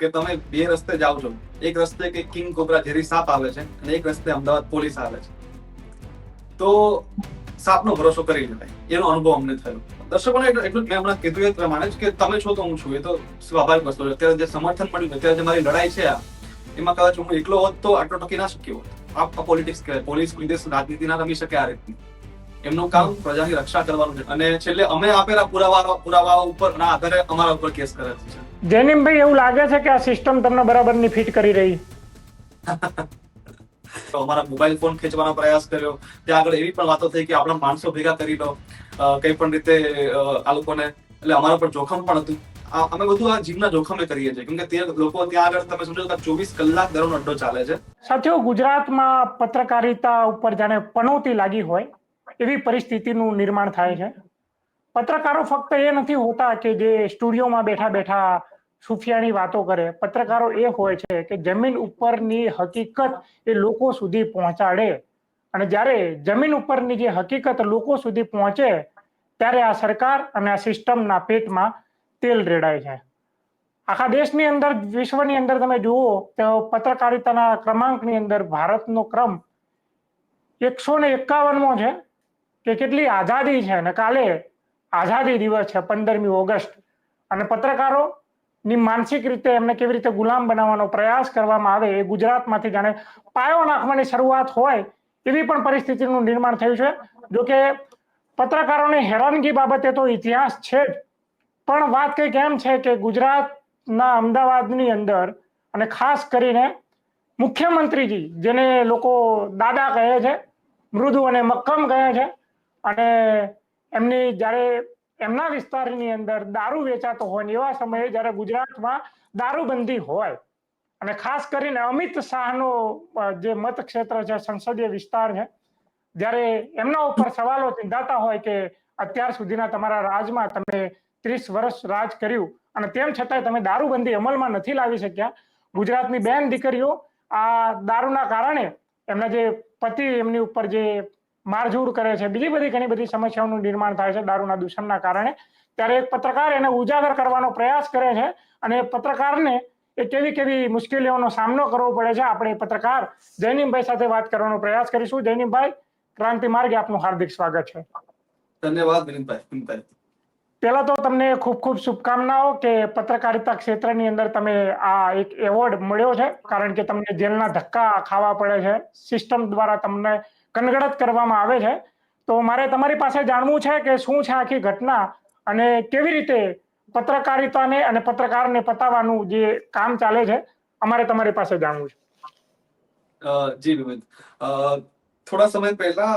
કે તમે બે રસ્તે જાઓ છો. એક રસ્તે કે કિંગ કોબરા ઝેરી સાપ આવે છે અને એક રસ્તે અમદાવાદ પોલીસ આવે છે. તો સાપનો ભરોસો કરી લેવાય. એનો અનુભવ અમને થયો. દર્શકોને એટલું મેં હમણાં કીધું એ પ્રમાણે જ કે તમે છો તો હું છું. એ તો સ્વાભાવિક વસ્તુ છે. અત્યારે જે સમર્થન મળ્યું અત્યારે જે મારી લડાઈ છે આ એમાં કદાચ હું એકલો હોત તો આટલો ટકી ના શક્યો હોત. આ પોલિટિક્સ કહેવાય. પોલીસ કોઈ રાજનીતિ ના રમી શકે આ રીતની. એમનું કામ પ્રજાની રક્ષા કરવાનું છે. અને છેલ્લે અમે આપેલા પુરાવા પુરાવા ઉપર ના આધારે અમારા ઉપર કેસ કરે છે. જૈનિમભાઈ એવું લાગે છે કે આ સિસ્ટમ તમને બરાબરની ફિટ કરી રહી? તો અમારા મોબાઈલ ફોન ખેંચવાનો પ્રયાસ કર્યો. ત્યાં આગળ એવી પણ વાતો થઈ કે આપણા માણસો ભેગા કરી લો કઈ પણ રીતે આ લોકોને એટલે અમારા પર જોખમ પણ હતું. અમે બધું આ જીવના જોખમે કરીએ છીએ. કેમ કે તે લોકો ત્યાં આગળ તમે સમજો કે ચોવીસ કલાક દરનો અડ્ડો ચાલે છે. સાથીઓ ગુજરાતમાં પત્રકારિતા ઉપર જાણે પનોતી લાગી હોય એવી પરિસ્થિતિનું નિર્માણ થાય છે. પત્રકારો ફક્ત એ નથી હોતા કે જે સ્ટુડિયોમાં બેઠા બેઠા સુફિયાની વાતો કરે. પત્રકારો એ હોય છે કે જમીન ઉપરની હકીકત એ લોકો સુધી પહોંચાડે. અને જ્યારે જમીન ઉપરની જે હકીકત લોકો સુધી પહોંચે, ત્યારે આ સરકાર અને આ સિસ્ટમના પેટમાં તેલ રેડાય છે. આખા દેશની અંદર, વિશ્વની અંદર તમે જુઓ, તો પત્રકારિતાના ક્રમાંકની અંદર ભારતનો ક્રમ એકસો ને એકાવનમો છે, કે કેટલી આઝાદી છે. અને કાલે આઝાદી દિવસ છે, પંદરમી ઓગસ્ટ. અને પત્રકારો ની માનસિક રીતે એમને કેવી રીતે ગુલામ બનાવવાનો પ્રયાસ કરવામાં આવે એ ગુજરાતમાંથી જાણે પાયો નાખવાની શરૂઆત હોય એવી પણ પરિસ્થિતિનું નિર્માણ થયું છે. જોકે પત્રકારોની હેરાનગી બાબતે તો ઇતિહાસ છે જ. પણ વાત કંઈક એમ છે કે ગુજરાતના અમદાવાદની અંદર અને ખાસ કરીને મુખ્યમંત્રીજી, જેને લોકો દાદા કહે છે, મૃદુ અને મક્કમ કહે છે અને એમની જ્યારે એમના વિસ્તારની અંદર દારૂ વેચાતો હોય ને એવા સમયે જ્યારે ગુજરાતમાં દારૂબંધી હોય અને ખાસ કરીને અમિત શાહનો જે મતક્ષેત્ર છે, સંસદીય વિસ્તાર છે, જ્યારે એમના ઉપર સવાલો ચિંધાતા હોય કે અત્યાર સુધીના તમારા રાજમાં તમે ત્રીસ વર્ષ રાજ કર્યું અને તેમ છતાંય તમે દારૂબંધી અમલમાં નથી લાવી શક્યા, ગુજરાતની બેન દીકરીઓ આ દારૂના કારણે એમના જે પતિ એમની ઉપર જે મારઝૂડ કરે છે. બીજી બધી ઘણી બધી સમસ્યાઓનું નિર્માણ થાય છે દારૂના દૂષણના કારણે. ત્યારે એક પત્રકાર એને ઉજાગર કરવાનો પ્રયાસ કરે છે અને પત્રકારને એ કેવી કેવી મુશ્કેલીઓનો સામનો કરવો પડે છે. આપણે પત્રકાર જયનીમભાઈ સાથે વાત કરવાનો પ્રયાસ કરીશું. જયનીમભાઈ ક્રાંતિ માર્ગે આપનું હાર્દિક સ્વાગત છે. ધન્યવાદ વિનીતભાઈ પહેલા તો તમને ખૂબ ખૂબ શુભકામનાઓ કે પત્રકારિતા ક્ષેત્રની અંદર તમે આ એક એવોર્ડ મળ્યો છે. કારણ કે તમને જેલના ધક્કા ખાવા પડે છે. સિસ્ટમ દ્વારા તમને કનગડત કરવામાં આવે છે. તો મારે તમારી પાસે જાણવું છે કે શું છે આખી ઘટના અને કેવી રીતે પત્રકારિતાને અને પત્રકારને પતાવવાનું જે કામ ચાલે છે, અમારે તમારી પાસે જાણવું છે. જી વિવિધ થોડા સમય પહેલા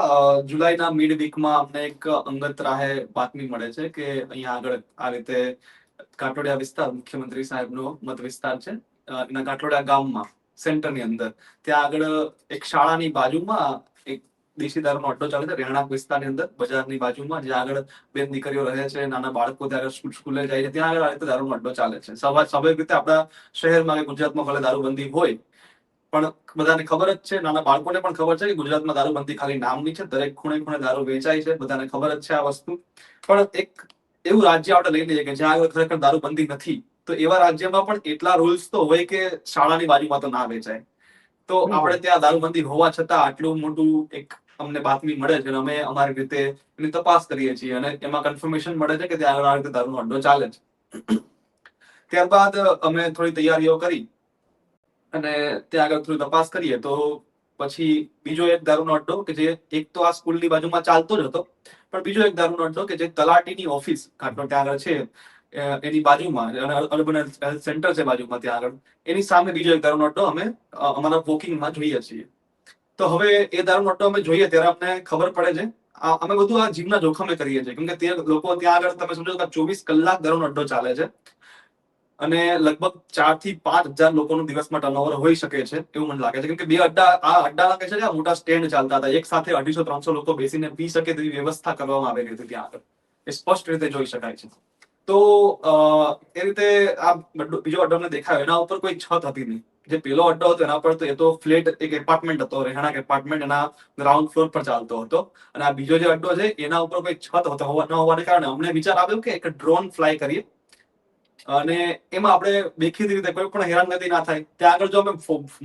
જુલાઈના મિડ વીકમાં અમને એક અંગત રાહે બાતમી મળે છે કે અહીંયા આગળ આ રીતે કાટોડિયા વિસ્તાર, મુખ્યમંત્રી સાહેબનો મત વિસ્તાર છે એના કાટોડિયા ગામમાં, સેન્ટરની અંદર. ત્યાં આગળ એક શાળાની બાજુમાં દેશી અડ્ડો ચાલે છે. રહેણાંક વિસ્તારની અંદર બજારની બાજુમાં જ્યાં આગળ બેન દીકરીઓ રહે છે, નાના બાળકો ત્યારે સ્કૂલે જાય છે, ત્યાં આગળ આ રીતે દારૂનો અડ્ડો ચાલે છે. સ્વાભા- સ્વાભાવિક રીતે આપણા શહેરમાં કે ગુજરાતમાં ભલે દારૂબંધી હોય, પણ બધાને ખબર જ છે, નાના બાળકોને પણ ખબર છે કે ગુજરાતમાં દારૂબંધી ખાલી નામની છે, દરેક ખૂણે ખૂણે દારૂ વેચાય છે, બધાને ખબર જ છે આ વસ્તુ. પણ એક એવું રાજ્ય આપણે લઈ લઈએ કે જ્યાં આગળ ખરેખર દારૂબંધી નથી, તો એવા રાજ્યમાં પણ એટલા રૂલ્સ તો હોય કે શાળાની બાજુમાં તો ના વેચાય. તો આપણે ત્યાં દારૂબંધી હોવા છતાં આટલું મોટું એક અમને બાતમી મળે છે અમે અમારી રીતે એની તપાસ કરીએ છીએ અને એમાં કન્ફર્મેશન મળે છે કે ત્યાં આ રીતે દારૂનો અડ્ડો ચાલે છે. ત્યારબાદ અમે થોડી તૈયારીઓ કરી અને ત્યાં આગળ થોડી તપાસ કરીએ તો પછી બીજો એક દારૂનો અડ્ડો કે જે એક તો આ સ્કૂલની બાજુમાં ચાલતો જ હતો પણ બીજો એક દારૂનો અડ્ડો કે જે તલાટીની ઓફિસ ઘાટનો ત્યાં આગળ છે એની બાજુમાં અર્બન હેલ્થ સેન્ટર છે બાજુમાં ત્યાં આગળ. એની સામે બીજો એક દારૂનો અમે અમારા વોકિંગમાં જોઈએ છીએ. તો હવે એ દારૂનો અમે જોઈએ ત્યારે અમને ખબર પડે છે. અમે બધું આ જીવના જોખમે કરીએ છીએ. કેમકે તે લોકો ત્યાં આગળ, તમે સમજો કે ચોવીસ કલાક દારૂનો ચાલે છે. અને લગભગ ચારથી પાંચ હજાર લોકોનું દિવસમાં ટર્નઓવર હોઈ શકે છે, એવું મને લાગે છે. કેમ કે બે અડ્ડા, આ અડ્ડા લાગે છે આ મોટા સ્ટેન્ડ ચાલતા હતા. એક સાથે અઢીસો, ત્રણસો લોકો બેસીને પી શકે તેવી વ્યવસ્થા કરવામાં આવેલી હતી ત્યાં આગળ. એ સ્પષ્ટ રીતે જોઈ શકાય છે. તો એ રીતે આ બીજો અડ્ડો મને દેખાયો. એના ઉપર કોઈ છત હતી નહીં. જે પેલો અડ્ડો હતો, એના પર તો એ તો ફ્લેટ, એક એપાર્ટમેન્ટ હતો, રહેણાંક એપાર્ટમેન્ટ, એના ગ્રાઉન્ડ ફ્લોર પર ચાલતો હતો. અને આ બીજો જે અડ્ડો છે, એના ઉપર કોઈ છત હતો, હોવા, ન હોવાને કારણે અમને વિચાર આવ્યો કે એક ડ્રોન ફ્લાય કરીએ. અને એમાં આપણે દેખીતી રીતે કોઈ પણ હેરાનગતિ ના થાય. ત્યાં આગળ જો અમે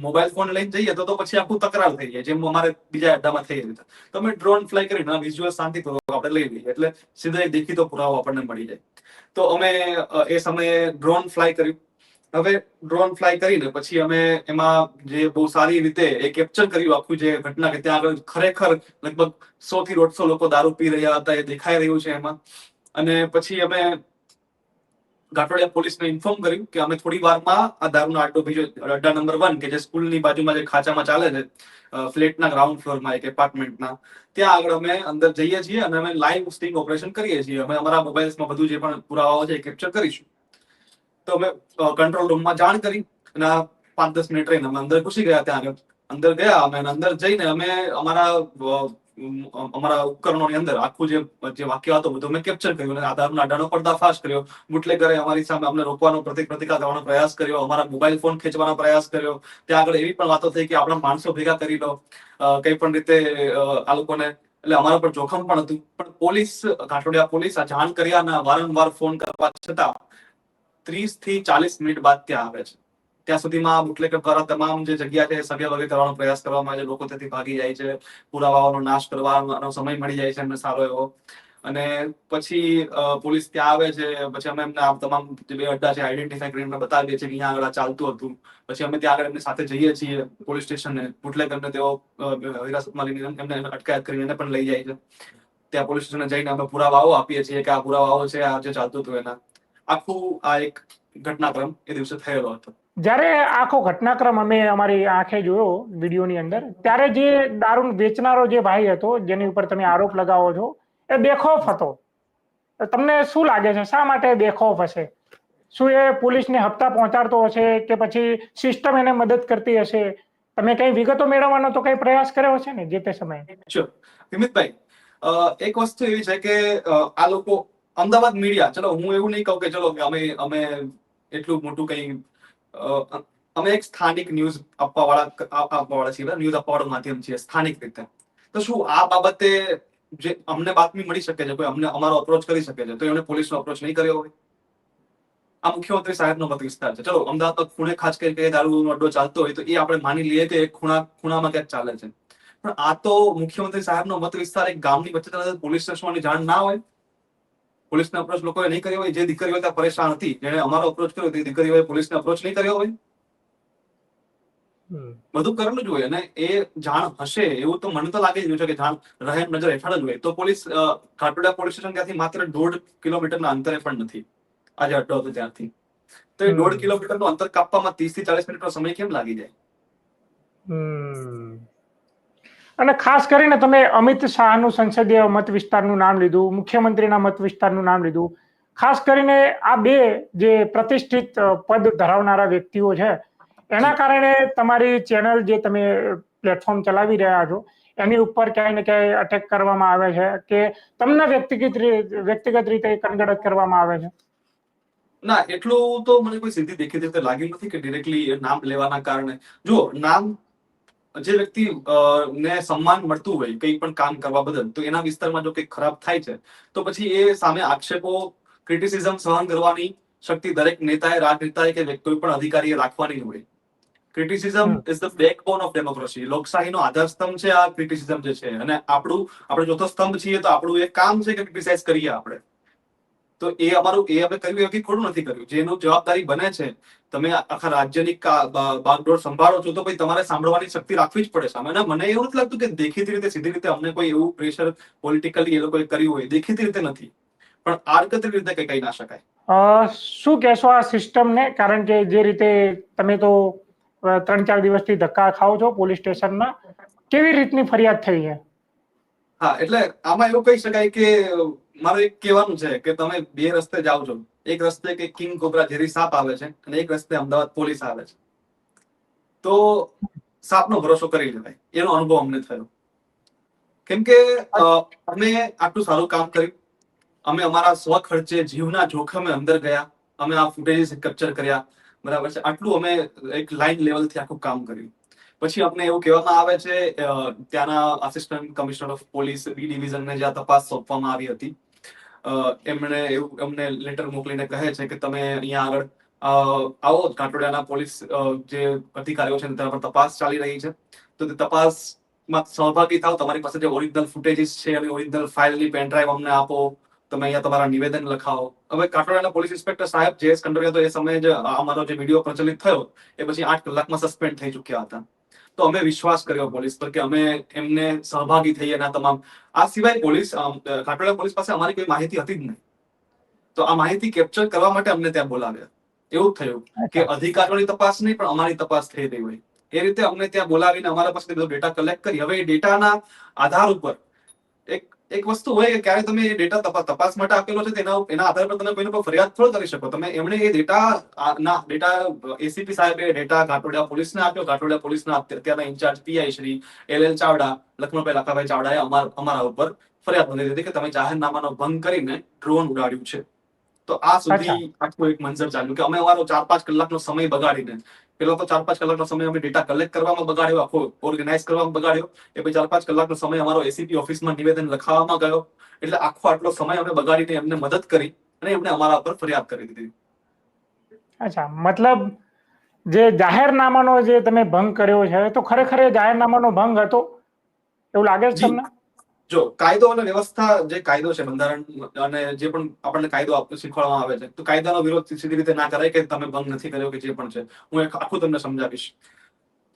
મોબાઈલ ફોન લઈને જઈએ તો પછી આખું તકરાર થઈ જાય, જેમ અમારે બીજા અડ્ડામાં થઈ રીતે તો અમે ડ્રોન ફ્લાય કરીને વિઝ્યુઅલ શાંતિપૂર્વક આપણે લઈ લઈએ, એટલે સીધા એક દેખીતો પુરાવો આપણને મળી જાય. તો અમે એ સમયે ડ્રોન ફ્લાય કર્યું. હવે ડ્રોન ફ્લાય કરીને પછી અમે એમાં જે બહુ સારી રીતે એ કેપ્ચર કર્યું આખું જે ઘટના કે ત્યાં આગળ ખરેખર લગભગ સો થી દોઢસો લોકો દારૂ પી રહ્યા હતા એ દેખાઈ રહ્યું છે એમાં. અને પછી અમે ઘાટોડિયા પોલીસને ઇન્ફોર્મ કર્યું કે અમે થોડી વારમાં આ દારૂનો આટો બીજો અડ્ડા નંબર વન કે જે સ્કૂલની બાજુમાં જે ખાંચામાં ચાલે છે ફ્લેટના ગ્રાઉન્ડ ફ્લોરમાં એક એપાર્ટમેન્ટના ત્યાં આગળ અમે અંદર જઈએ છીએ અને અમે લાઈવ સ્ટિંગ ઓપરેશન કરીએ છીએ. અમે અમારા મોબાઈલ્સમાં બધું જે પણ પુરાવાઓ છે એ કેપ્ચર કરીશું. તો અમે કંટ્રોલ રૂમમાં જાણ કરી અને પાંચ દસ મિનિટ રહીને અમે અંદર ઘૂસી ગયા ત્યાં આગળ. અંદર ગયા અમે અંદર જઈને અમે અમારા અમારા ઉપકરણોની અંદર આખું જે જે વાક્ય હતો બધું અમે કેપ્ચર કર્યું અને આધારના અડાનો પર્દાફાશ કર્યો. બુટલેગરે અમારી સામે અમને રોકવાનો પ્રતિક પ્રતિકાર કરવાનો પ્રયાસ કર્યો, અમારા મોબાઈલ ફોન ખેંચવાનો પ્રયાસ કર્યો. ત્યાં આગળ એવી પણ વાતો થઈ કે આપણા માણસો ભેગા કરી લો. કઈ પણ રીતે આ લોકોને, એટલે અમારા પર જોખમ પણ હતું. પણ પોલીસ ઘાટોડિયા પોલીસ આ જાણ કર્યાના વારંવાર ફોન કરવા છતાં ત્રીસથી ચાલીસ મિનિટ બાદ ત્યાં આવે છે. ત્યાં સુધીમાં બુટલેગર દ્વારા તમામ જે જગ્યા છે એ સગે કરવાનો પ્રયાસ કરવામાં આવે છે, લોકો ત્યાંથી ભાગી જાય છે, પુરાવાઓનો નાશ કરવાનો સમય મળી જાય છે એમને સારો એવો. અને પછી પોલીસ ત્યાં આવે છે, પછી અમે એમને આ તમામ જે બે અડ્ડા છે આઈડેન્ટિફાઈ કરીને બતાવીએ છીએ કે અહીંયા આગળ ચાલતું હતું. પછી અમે ત્યાં આગળ એમની સાથે જઈએ છીએ પોલીસ સ્ટેશને, બુટલેગરને તેઓ હિરાસતમાં લઈને એમને અટકાયત કરીને એને પણ લઈ જાય છે. ત્યાં પોલીસ સ્ટેશને જઈને અમે પુરાવાઓ આપીએ છીએ કે આ પુરાવાઓ છે, આ જે ચાલતું હતું એના. આખું આ એક ઘટનાક્રમ એ દિવસે થયેલો હતો. જ્યારે આખો ઘટનાક્રમ અમે અમારી આંખે જોયો વિડીયોની અંદર, ત્યારે જે દારૂ વેચનારો જે ભાઈ હતો, જેની ઉપર તમે આરોપ લગાવો છો, એ બેખોફ હતો. તમને શું લાગે છે? શા માટે બેખોફ હશે? શું એ પોલીસને હપ્તા પહોંચાડતો હશે કે પછી સિસ્ટમ એને મદદ કરતી હશે? તમે કઈ વિગતો મેળવવાનો તો કઈ પ્રયાસ કર્યો હશે ને જે તે સમયે. વિમિતભાઈ એક વસ્તુ એવી છે કે આ લોકો અમદાવાદ મીડિયા, ચલો હું એવું નહીં કહું કે ચલો અમે અમે એટલું મોટું કઈ અમે એક સ્થાનિક ન્યૂઝ આપવાવાળા વાળા આપવા વાળા છીએ ન્યૂઝ આપવાવાળું માધ્યમ છીએ, સ્થાનિક રીતે. તો શું આ બાબતે જે અમને બાતમી મળી શકે છે, કોઈ અમને અમારો અપ્રોચ કરી શકે છે, તો એમણે પોલીસનો અપ્રોચ નહીં કર્યો હોય? આ મુખ્યમંત્રી સાહેબનો મત વિસ્તાર છે. ચલો, અમદાવાદ ખૂણે ખાસ કરી કે દારૂનો અડ્ડો ચાલતો હોય, તો એ આપણે માની લઈએ કે ખૂણા, ખૂણામાં ક્યાંક ચાલે છે. પણ આ તો મુખ્યમંત્રી સાહેબનો મત વિસ્તાર એક ગામની વચ્ચે પોલીસ સ્ટેશનની જાણ ના હોય પોલીસને અપ્રોચ લોકોએ નહીં કર્યો હોય જે દીકરીઓ ત્યાં પરેશાન હતી. જેને અમારો અપ્રોચ કર્યો તે દીકરીઓએ પોલીસને અપ્રોચ નહીં કર્યો હોય. બધું કરેલું જ હોય અને એ જાણ હશે એવું તો મને તો લાગે જ રહ્યું છે કે જાણ રહેમ નજર હેઠળ જ હોય. તો પોલીસ ખાટોડા પોલીસ સ્ટેશન ત્યાંથી માત્ર દોઢ કિલોમીટરના અંતરે પણ નથી. આજે અડ્ડો હતો ત્યાંથી. તો એ. દોઢ કિલોમીટરનું અંતર કાપવામાં ત્રીસથી ચાલીસ મિનિટનો સમય કેમ લાગી જાય. અને ખાસ કરીને તમે અમિત શાહનું સંસદીય મત વિસ્તારનું નામ લીધું, મુખ્યમંત્રીના મત વિસ્તારનું નામ લીધું. ખાસ કરીને આ બે જે પ્રતિષ્ઠિત પદ ધરાવનારા વ્યક્તિઓ છે, એના કારણે તમારી ચેનલ જે તમે પ્લેટફોર્મ ચલાવી રહ્યા છો, એની ઉપર ક્યાંય ને ક્યાંય અટેક કરવામાં આવે છે કે તમને વ્યક્તિગત વ્યક્તિગત રીતે કનગડત કરવામાં આવે છે? ના, એટલું તો મને કોઈ સીધી દેખીતી રીતે લાગ્યું નથી કે ડિરેક્ટલી નામ લેવાના કારણે. જો, નામ જે વ્યક્તિ ને સન્માન મળતું હોય કંઈ પણ કામ કરવા બદલ તો એના વિસ્તારમાં જો કંઈક ખરાબ થાય છે તો પછી એ સામે આક્ષેપો ક્રિટિસિઝમ સહન કરવાની શક્તિ દરેક નેતાએ રાજનેતાએ કે કોઈ પણ અધિકારીએ રાખવાની હોય. Criticism. Is the backbone of democracy લોકશાહીનો આધાર સ્તંભ છે આ ક્રિટિસિઝમ જે છે. અને આપણું આપણે ચોથો સ્તંભ છીએ તો આપણું એક કામ છે કે ક્રિટિસાઇઝ કરીએ આપણે. તો એ અમારું, એ અમે કર્યું, એ ખોટું નથી કર્યું. જેનું જવાબદારી બને છે, તમે આખા રાજ્યની બાગડોર સંભાળો છો, તો ભાઈ તમારે સાંભળવાની શક્તિ રાખવી જ પડે. સામે મને એવું નથી લાગતું કે દેખીતી રીતે, સીધી રીતે અમને કોઈ એવું પ્રેશર પોલિટિકલી એ લોકોએ કર્યું હોય. દેખીતી રીતે નથી. પણ આડકતરી રીતે કઈ કહી ના શકાય. શું કહેશો આ સિસ્ટમને કારણ કે જે રીતે તમે તો ત્રણ ચાર દિવસથી ધક્કા ખાઓ છો પોલીસ સ્ટેશનના કેવી રીતની ફરિયાદ થઈ છે? હા, એટલે આમાં એવું કહી શકાય કે મારે એક કહેવાનું છે કે તમે બે રસ્તે જાઓ છો. એક રસ્તે કે કિંગ કોબરા ઝેરી સાપ આવે છે અને એક રસ્તે અમદાવાદ પોલીસ આવે છે. તો સાપનો ભરોસો કરી લેવાય. એનો અનુભવ અમને થયો. કેમ કે અમે આટલું સારું કામ કર્યું. અમે અમારા સ્વ ખર્ચે જીવના જોખમે અંદર ગયા. અમે આ ફૂટેજીસ કેપ્ચર કર્યા. બરાબર છે? આટલું અમે એક લાઈન લેવલથી આખું કામ કર્યું. પછી અમને એવું કહેવામાં આવે છે ત્યાંના assistant commissioner of police B ડિવિઝનને જ્યાં તપાસ સોંપવામાં આવી હતી. એમણે એવું અમને લેટર મોકલીને કહે છે કે તમે અહીંયા આગળ આવો કાટોડિયાના પોલીસ જે અધિકારીઓ છે તેના પર તપાસ ચાલી રહી છે. તો તે તપાસમાં સહભાગી થાવ તમારી પાસે જે ઓરિજિનલ ફૂટેજીસ છે અને ઓરિજિનલ ફાઇલની પેન ડ્રાઈવ અમને આપો, તમે અહીંયા તમારા નિવેદન લખાવો. હવે કાટોડિયાના પોલીસ ઇન્સ્પેક્ટર સાહેબ જે એસ કંડોરિયા તો એ સમયે જ અમારો જે વીડિયો પ્રચલિત થયો, એ પછી આઠ કલાકમાં સસ્પેન્ડ થઈ ચૂક્યા હતા. તો અમે વિશ્વાસ કર્યો પોલીસ પર કે અમે એમને સહભાગી થઈએ અને તમામ. આ સિવાય પોલીસ અમ, પોલીસ પાસે અમારી કોઈ માહિતી હતી જ નહીં. તો આ માહિતી કેપ્ચર કરવા માટે અમને ત્યાં બોલાવ્યા. એવું થયું કે અધિકારીઓની તપાસ નહીં પણ અમારી તપાસ થઈ રહી હોય. એ રીતે અમને ત્યાં બોલાવીને અમારા પાસે બધો ડેટા કલેક્ટ કરી. હવે એ ડેટાના આધાર ઉપર એક એક વસ્તુ હોય કે ક્યારે તમે એ ડેટા તપાસ માટે આપેલો છે, તેના એના આધાર પર તમે કોઈને પણ ફરિયાદ થોડો કરી શકો. તમે એમણે એ ડેટા ના ડેટા એસીપી સાહેબે ડેટા ઘાટોડિયા પોલીસને આપ્યો. ઘાટોડિયા પોલીસના અત્યારના incharge PI Shri, L L Chavda Lakhmanbhai Lakhabhai ચાવડાએ અમાર, અમારા ઉપર ફરિયાદ નોંધી દીધી કે તમે જાહેરનામાનો ભંગ કરીને ડ્રોન ઉડાડ્યું છે. તો આ સુધી આખું એક મંજર ચાલ્યું કે અમે અમારો ચાર પાંચ કલાકનો સમય બગાડીને પેલો તો ચાર પાંચ કલાકનો સમય અમે ડેટા કલેક્ટ કરવામાં બગાડ્યો આખો ઓર્ગેનાઇઝ કરવામાં બગાડ્યો એ પછી ચાર પાંચ કલાકનો સમય અમારો એસીપી ઓફિસમાં નિવેદન લખાવવામાં ગયો. એટલે આખો આટલો સમય અમે બગાડીને એમને મદદ કરી અને એમને અમારા પર ફરિયાદ કરી દીધી. અચ્છા મતલબ જે જાહેરનામાનો જે તમે ભંગ કર્યો છે તો ખરેખર એ જાહેરનામાનો ભંગ હતો? એવું લાગે છે તમને? જો કાયદો અને વ્યવસ્થા જે કાયદો છે બંધારણ અને જે પણ આપણને કાયદો શીખવાડવામાં આવે છે તો કાયદાનો વિરોધ સીધી રીતે ના કરાય કે તમે ભંગ નથી કર્યો કે જે પણ છે? હું એક આખું તમને સમજાવીશ.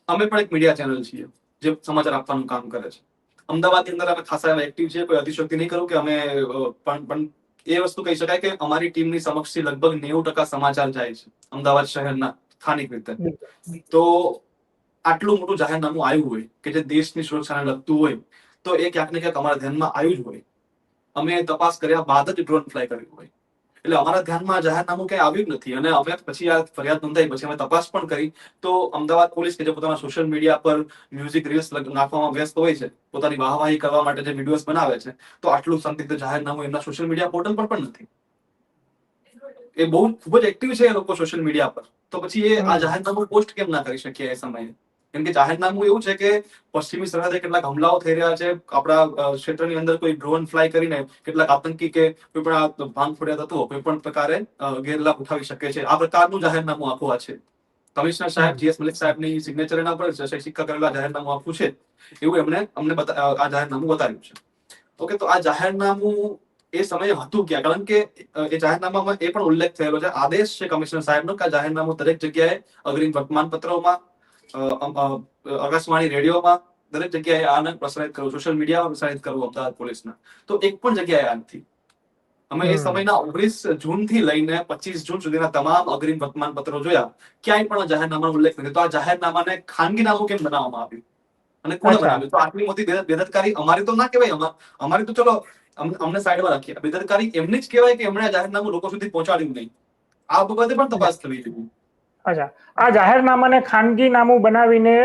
અમે પણ એક મીડિયા ચેનલ છીએ જે સમાચાર આપવાનું કામ કરે છે. અમદાવાદની અંદર અમે ખાસા એવા એક્ટિવ છીએ કોઈ અતિશક્તિ નહીં કરું કે અમે પણ પણ એ વસ્તુ કહી શકાય કે અમારી ટીમની સમક્ષથી લગભગ નેવું ટકા સમાચાર જાય છે અમદાવાદ શહેરના સ્થાનિક રીતે. તો આટલું મોટું જાહેરનામું આવ્યું હોય કે જે દેશની સુરક્ષાને લગતું હોય તો એ ક્યાંક ને ક્યાંક અમારા ધ્યાનમાં આવ્યું જ હોય. અમે તપાસ કર્યા બાદ જ ડ્રોન ફ્લાય કર્યું હોય. એટલે અમારા ધ્યાનમાં જાહેરનામું ક્યાંય આવ્યું જ નથી. અને અમે પછી આ ફરિયાદ નોંધાઈ, પછી અમે તપાસ પણ કરી. તો અમદાવાદ પોલીસ કે જે પોતાના સોશિયલ મીડિયા પર મ્યુઝિક રીલ્સ નાખવામાં વ્યસ્ત હોય છે, પોતાની વાહવાહી કરવા માટે જે વિડીયોઝ બનાવે છે, તો આટલું સંદિગ્ધ જાહેરનામું એમના સોશિયલ મીડિયા પોર્ટલ પર પણ નથી. એ બહુ ખૂબ જ એક્ટિવ છે એ લોકો સોશિયલ મીડિયા પર. તો પછી એ આ જાહેરનામું પોસ્ટ કેમ ના કરી શકીએ એ સમયે? કેમ કે જાહેરનામું એવું છે કે પશ્ચિમી સરહદે કેટલાક હમલાઓ થઈ રહ્યા છે. આપણા ક્ષેત્રની અંદર કોઈ ડ્રોન ફ્લાય કરીને કેટલાક આતંકી કે કોઈ પણ આ ભાંગ ફોડ્યા તત્વો કોઈ પણ પ્રકારે ગેરલાભ ઉઠાવી શકે છે. આ પ્રકારનું જાહેરનામું આખું આ છે. કમિશનર સાહેબ જીએસ મલિક સાહેબની સિગ્નેચર એના પર સિક્કા કરેલા જાહેરનામું આખું છે. એવું એમણે અમને આ જાહેરનામું બતાવ્યું છે. ઓકે તો આ જાહેરનામું એ સમયે હતું ક્યાં? કારણ કે એ જાહેરનામામાં એ પણ ઉલ્લેખ થયેલો છે. આદેશ છે કમિશનર સાહેબનો કે આ જાહેરનામું દરેક જગ્યાએ અગ્રીમ વર્તમાન પત્રોમાં અ, અમ, અ, આકાશવાણી રેડિયોમાં દરેક જગ્યાએ આને પ્રસારિત કરવું સોશિયલ મીડિયામાં પ્રસારિત કરવું અમદાવાદ પોલીસના. તો એક પણ જગ્યાએ આ નથી. અમે એ સમયના ઓગણીસ જૂનથી લઈને પચીસ જૂન સુધીના તમામ અગ્રીમ વર્તમાન પત્રો જોયા. ક્યાંય પણ જાહેરનામાનો ઉલ્લેખ નથી. તો આ જાહેરનામાને ખાનગીનામું કેમ બનાવવામાં આવ્યું? અને કોણ. બનાવ્યું? તો આટલી મોટી બેદરકારી અમારી તો ના કહેવાય અમારી તો ચલો અમ- અમને સાઈડમાં રાખીએ. બેદરકારી એમની જ કહેવાય કે એમણે આ જાહેરનામું લોકો સુધી પહોંચાડ્યું નહીં. આ બાબતે પણ તપાસ થવી જોઈએ. અચ્છા. આ જાહેરનામાને ખાનગી નામું બનાવીને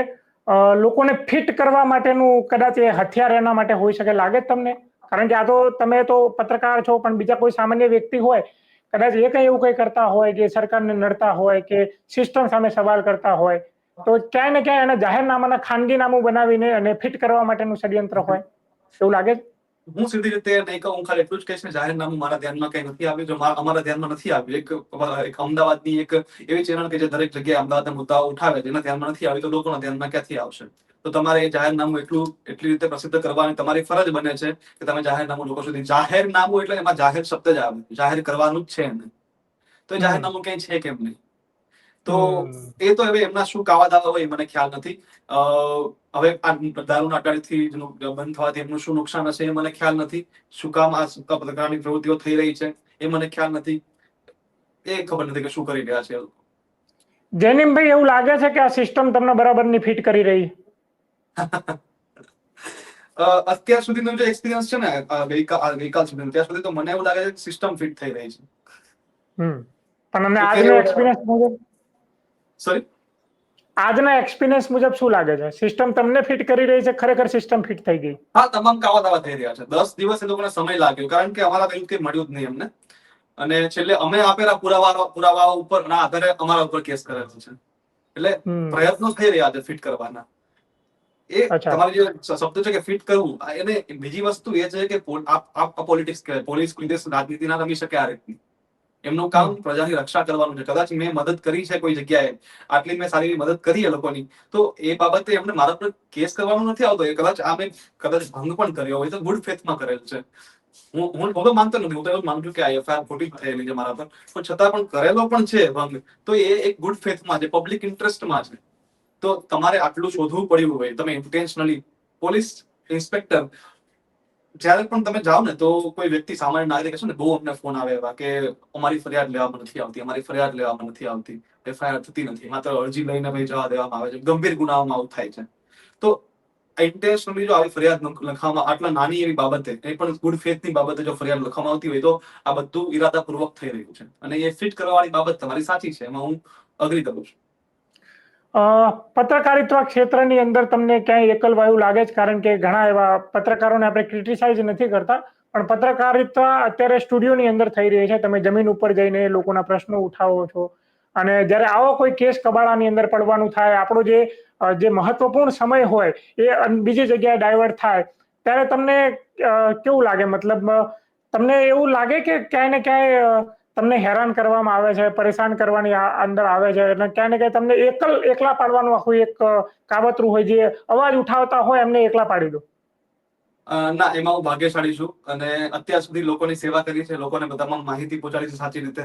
લોકોને ફિટ કરવા માટેનું કદાચ એ હથિયાર એના માટે હોઈ શકે. લાગે તમને? કારણ કે આ તો તમે તો પત્રકાર છો, પણ બીજા કોઈ સામાન્ય વ્યક્તિ હોય, કદાચ એ કઈ એવું કઈ કરતા હોય કે સરકારને નડતા હોય કે સિસ્ટમ સામે સવાલ કરતા હોય, તો ક્યાંય ને ક્યાંય એને જાહેરનામાના ખાનગી નામું બનાવીને અને ફિટ કરવા માટેનું ષડયંત્ર હોય. એવું લાગે છે હું સીધી રીતે નહીં કહું ખાલી એટલું જ કહીશ કે જાહેરનામું મારા ધ્યાનમાં કઈ નથી આવ્યું જો મારા- અમારા ધ્યાનમાં નથી આવ્યું. એક એક અમદાવાદની એક એવી ચેનલ કે જે દરેક જગ્યાએ અમદાવાદના મુદ્દાઓ ઉઠાવે જેના ધ્યાનમાં નથી આવ્યું તો લોકોના ધ્યાનમાં ક્યાંથી આવશે? તો તમારે એ જાહેરનામું એટલું એટલી રીતે પ્રસિદ્ધ કરવાની તમારી ફરજ બને છે કે તમે જાહેરનામું લોકો સુધી જાહેરનામું એટલે એમાં જાહેર શબ્દ જ આવે જાહેર કરવાનું જ છે એને. તો જાહેરનામું ક્યાંય છે કેમ નહીં? તો એ તો હવે એમના શું કાવા દાવા હોય મને ખ્યાલ નથી. હવે આ દારૂના અટાડીથી બંધ થવાથી એમનું શું નુકસાન હશે એ મને ખ્યાલ નથી. શું કામ આ પ્રકારની પ્રવૃત્તિઓ થઈ રહી છે એ મને ખ્યાલ નથી. એ ખબર નથી કે શું કરી રહ્યા છે. જૈનિમભાઈ એવું લાગે છે કે આ સિસ્ટમ તમને બરાબરની ફિટ કરી રહી? અત્યાર સુધીનો જે એક્સપિરિયન્સ છે ને ગઈકાલ ગઈકાલ સુધીનો ત્યાં સુધી તો મને એવું લાગે છે કે સિસ્ટમ ફિટ થઈ રહી છે. હમ. પણ અમને આજનો એક્સપિરિયન્સ મુજબ સોરી આજના એક્સપિરિયન્સ મુજબ શું લાગે છે? સિસ્ટમ તમને ફિટ કરી રહી છે? ખરેખર સિસ્ટમ ફિટ થઈ ગઈ? હા તમામ કાવા દાવા થઈ રહ્યા છે. દસ દિવસ એ લોકોને સમય લાગ્યો કારણ કે અમારા કઈ કંઈ મળ્યું જ નહીં અમને. અને છેલ્લે અમે આપેલા પુરાવા પુરાવા ઉપર ના આધારે અમારા ઉપર કેસ કરેલો છે. એટલે પ્રયત્નો થઈ રહ્યા છે ફિટ કરવાના. એ. તમારી જે શબ્દ છે કે ફિટ કરવું એને બીજી વસ્તુ એ છે કે આપ પોલિટિક્સ પોલીસ રાજનીતિ ના રમી શકે આ રીતની. એમનું કામ પ્રજાની રક્ષા કરવાનું છે. કદાચ મેં મદદ કરી છે કોઈ જગ્યાએ. આટલી મેં સારી મદદ કરી એ લોકોની. તો એ બાબતે એમને મારા પર કેસ કરવાનો નથી આવતો. એ કદાચ આ મેં કદાચ ભંગ પણ કર્યો હોય તો ગુડ ફેથમાં કરેલ છે. હું હું તો માનતો નથી. હું તો એવું માનું છું કે આ એફઆઈઆર ખોટી થયેલી છે મારા પર. પણ છતાં પણ કરેલો પણ છે ભંગ. તો એ એક ગુડ ફેથમાં છે. પબ્લિક ઇન્ટરેસ્ટમાં છે. તો તમારે આટલું શોધવું પડ્યું હોય. તમે ઇન્ટેન્શનલી પોલીસ ઇન્સ્પેક્ટર જ્યારે પણ તમે જાઓ ને, તો કોઈ વ્યક્તિ, સામાન્ય નાગરિક છે ને, બહુ અમને ફોન આવે એવા કે અમારી ફરિયાદ લેવામાં નથી આવતી, અમારી ફરિયાદ લેવામાં નથી આવતી એફઆઈઆર થતી નથી, માત્ર અરજી લઈને ભાઈ જવા દેવામાં આવે છે, ગંભીર ગુનાઓમાં આવું થાય છે. તો ઇન્ટેન્શનલી જો આવી ફરિયાદ લખવામાં આટલા નાની એવી બાબતે, એ પણ ગુડ ફેથની બાબતે જો ફરિયાદ લખવામાં આવતી હોય તો આ બધું ઈરાદાપૂર્વક થઈ રહ્યું છે. અને એ ફિટ કરવાવાળી બાબત તમારી સાચી છે, એમાં હું અગ્રી કરું છું. પત્રકારિત્વ ક્ષેત્રની અંદર તમને ક્યાંય એકલવાયું લાગે છે? કારણ કે ઘણા એવા પત્રકારોને આપણે ક્રિટિસાઇઝ નથી કરતા. પણ પત્રકારિત્વ અત્યારે સ્ટુડિયોની અંદર થઈ રહી છે. તમે જમીન ઉપર જઈને લોકોના પ્રશ્નો ઉઠાવો છો. અને જ્યારે આવો કોઈ કેસ કબાડાની અંદર પડવાનું થાય, આપણો જે જે મહત્વપૂર્ણ સમય હોય, એ બીજી જગ્યાએ ડાયવર્ટ થાય, ત્યારે તમને કેવું લાગે? મતલબ તમને એવું લાગે કે ક્યાંય ને ક્યાંય તમને હેરાન કરવામાં આવે છે, પરેશાન કરવાની અંદર આવે છે અને ક્યાંય ને ક્યાંય તમને એકલ એકલા પાડવાનું આખું એક કાવતરું હોય જે અવાજ ઉઠાવતા હોય એમને એકલા પાડી દો. ના, એમાં હું ભાગ્યશાળી છું અને અત્યાર સુધી લોકોની સેવા કરી છે, લોકોને બધામાં માહિતી પહોંચાડી છે સાચી રીતે.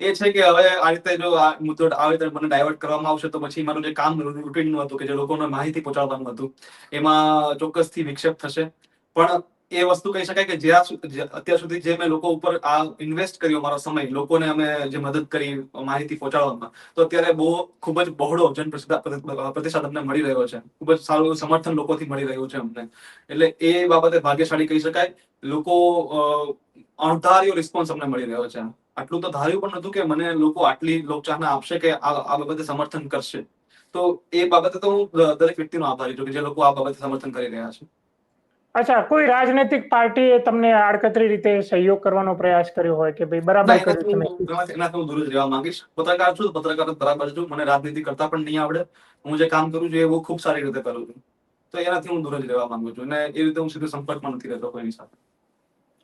એ છે કે હવે આ રીતે જો આ મુદ્દો આવે રીતે મને ડાયવર્ટ કરવામાં આવશે તો પછી મારું જે કામ રૂટીનનું હતું કે જે લોકોને માહિતી પહોંચાડવાનું હતું, એમાં ચોક્કસથી વિક્ષેપ થશે. પણ એ વસ્તુ કહી શકાય કે જે- અત્યાર સુધી જે મેં લોકો ઉપર આ ઇન્વેસ્ટ કર્યો મારો સમય, લોકોને અમે જે મદદ કરી, માહિતી પહોંચાડવામાં, તો અત્યારે બહુ ખૂબ જ બહોળો જન પ્રતિસાદ અમને મળી રહ્યો છે. ખૂબ જ સારું સમર્થન લોકોથી મળી રહ્યું છે અમને. એટલે એ બાબતે ભાગ્યશાળી કહી શકાય, લોકો અણધાર્યો રિસ્પોન્સ અમને મળી રહ્યો છે. આટલું તો ધાર્યું પણ નતું કે મને લોકો આટલી લોકચાહના આપશે કે આ બાબતે સમર્થન કરશે. તો એ બાબતે તો હું દરેક વ્યક્તિનો આભારી છું કે જે લોકો આ બાબતે સમર્થન કરી રહ્યા છે. અચ્છા કોઈ રાજનૈતિક પાર્ટીએ તમને આડકતરી રીતે સહયોગ કરવાનો પ્રયાસ કર્યો હોય કે ભાઈ બરાબર કર્યું તમે? એનાથી હું દૂર જ રહેવા માંગીશ. પત્રકાર છું પત્રકાર બરાબર છું. મને રાજનીતિ કરતા પણ નહીં આવડે. હું જે કામ કરું છું એ બહુ ખૂબ સારી રીતે કરું છું. તો એનાથી હું દૂર જ રહેવા માંગુ છું. અને એ રીતે હું સીધો સંપર્કમાં નથી રહેતો કોઈની સાથે.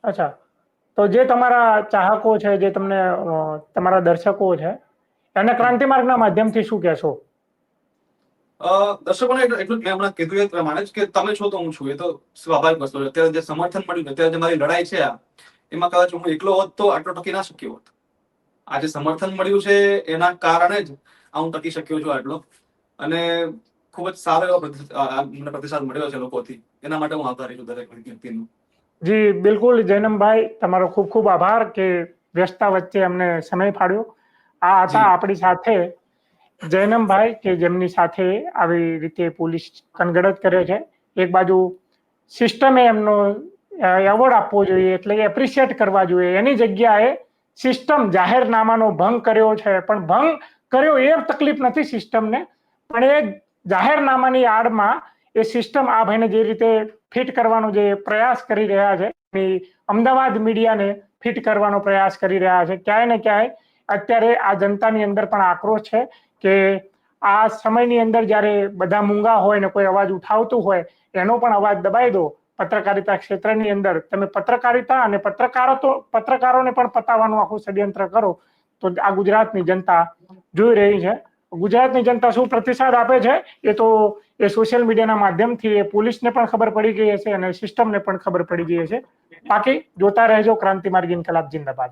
અચ્છા. તો જે તમારા ચાહકો છે જે તમને તમારા દર્શકો છે એને ક્રાંતિ માર્ગના માધ્યમથી શું કહેશો? દર્શકોને એટલું મેં હમણાં કીધું એ પ્રમાણે જ કે તમે છો તો હું છું. એ તો સ્વાભાવિક વસ્તુ છે. અત્યારે જે સમર્થન મળ્યું અત્યારે જે મારી લડાઈ છે આ એમાં કદાચ હું એકલો હોત તો આટલો ટકી ના શક્યો હોત. આ જે સમર્થન મળ્યું છે એના કારણે જ આ હું ટકી શક્યો છું આટલો. અને ખૂબ જ સારો એવો મને પ્રતિસાદ મળ્યો છે લોકોથી. એના માટે હું આભારી છું દરેક વ્યક્તિનો. જી બિલકુલ. જૈનમભાઈ તમારો ખૂબ ખૂબ આભાર કે વ્યસ્તતા વચ્ચે અમને સમય ફાળ્યો. આ હતા આપણી સાથે. જૈનમભાઈ કે જેમની સાથે આવી રીતે પોલીસ કનગડત કરે છે. એક બાજુ સિસ્ટમે એમનો એવોર્ડ આપવો જોઈએ એટલે એપ્રિશિએટ કરવા જોઈએ. એની જગ્યાએ સિસ્ટમ જાહેરનામાનો ભંગ કર્યો છે, પણ ભંગ કર્યો એ તકલીફ નથી સિસ્ટમને. પણ એ જાહેરનામાની આડમાં એ સિસ્ટમ આ ભાઈને જે રીતે ફિટ કરવાનો જે પ્રયાસ કરી રહ્યા છે એ અમદાવાદ મીડિયાને ફિટ કરવાનો પ્રયાસ કરી રહ્યા છે. ક્યાંય ને ક્યાંય અત્યારે આ જનતાની અંદર પણ આક્રોશ છે. કે આ સમયની અંદર જ્યારે બધા મૂંગા હોય ને કોઈ અવાજ ઉઠાવતું હોય, એનો પણ અવાજ દબાઈ દો. પત્રકારિતા ક્ષેત્રની અંદર તમે પત્રકારિતા અને પત્રકારો તો, પત્રકારોને પણ પતાવવાનું આખું ષડયંત્ર કરો. તો આ ગુજરાતની જનતા જોઈ રહી છે. ગુજરાતની જનતા શું પ્રતિસાદ આપે છે? એ તો એ સોશિયલ મીડિયાના માધ્યમથી એ પોલીસને પણ ખબર પડી ગઈ હશે અને સિસ્ટમને પણ ખબર પડી ગઈ હશે. બાકી જોતા રહેજો ક્રાંતિ માર્ગ ઇન્કલાબ, જિંદાબાદ.